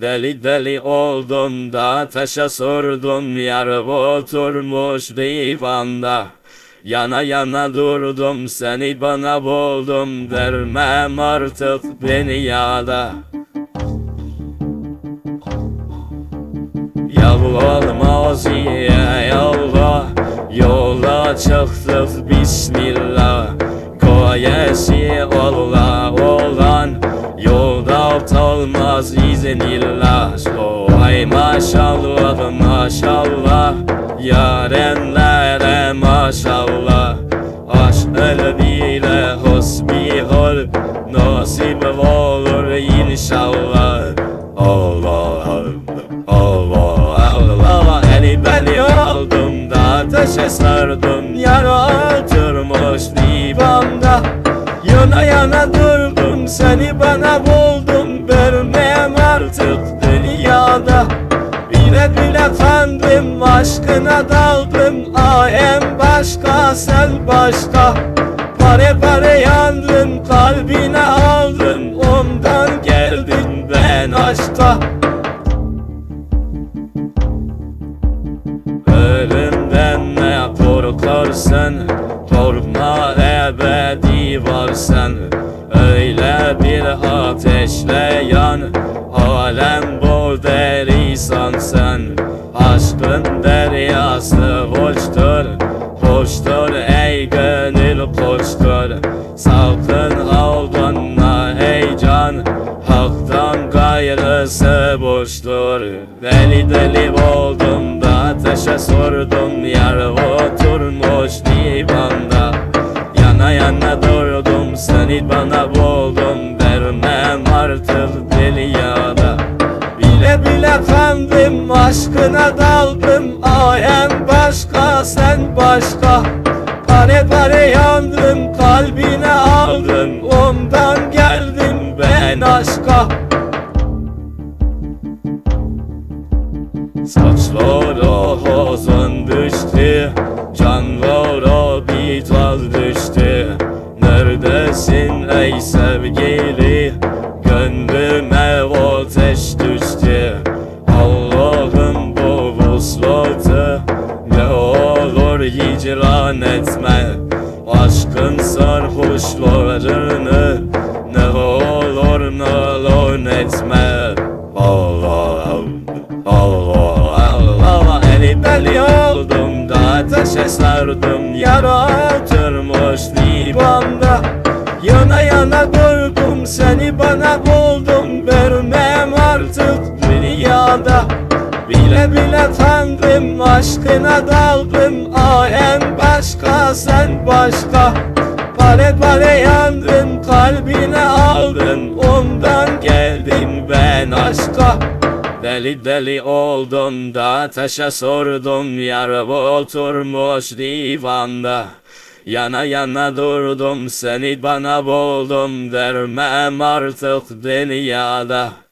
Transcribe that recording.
Deli deli oldum da taşa sordum yar oturmuş divanda. Yana yana durdum seni bana buldum dermem artık dünyada Yalvarmaz ya yolla Yola çıktık bismillah. Koyesi olla Yolda olmaz iznillah Ay maşallah maşallah. Yarenlere maşallah Aşk elbiyle hosbihol. Nasip olur inşallah. Allah'ım Allah Allah Eli beni oldum da ateşe sardım. Yara oturmuş divanda Yana yana durdum. Seni bana buldum kandım aşkına daldım Ah en başka sen başka. Pare pare yandım kalbine aldım Ondan geldim ben aşka. Ölümden ne korkarsın Korkma ebedi varsan Öyle bir ateşle yan Alem bol derisan sen Aşkın deryası hoştur Hoştur ey gönül koştur Sakın aldanma ey can Hak'tan gayrısı boştur. Deli deli oldum da ateşe sordum Yar oturmuş divanda. Yana yana durdum seni bana buldum Vermem artık aşkına daldım Ah en başka sen başka. Pare pare yandım kalbine aldım Ondan geldim ben aşka. Saçlara hazan düştü Canlara bir taz düştü. Neredesin ey sevgili hicran etme. Aşkın sarhoşlarını Ne olur nalon etme. Allah'ım Allah Allah Eli beli oldum da ateşe sardım Yara oturmuş divanda. Yana yana durdum seni bana buldum. Vermem artık dünyada Bile bile tanrım aşkına daldım en başka sen başka. Pare pare yandım kalbine aldım Ondan geldim ben aşka. Deli deli oldum da ateşe sordum Yar oturmuş divanda. Yana yana durdum seni bana buldum Vermem artık dünyada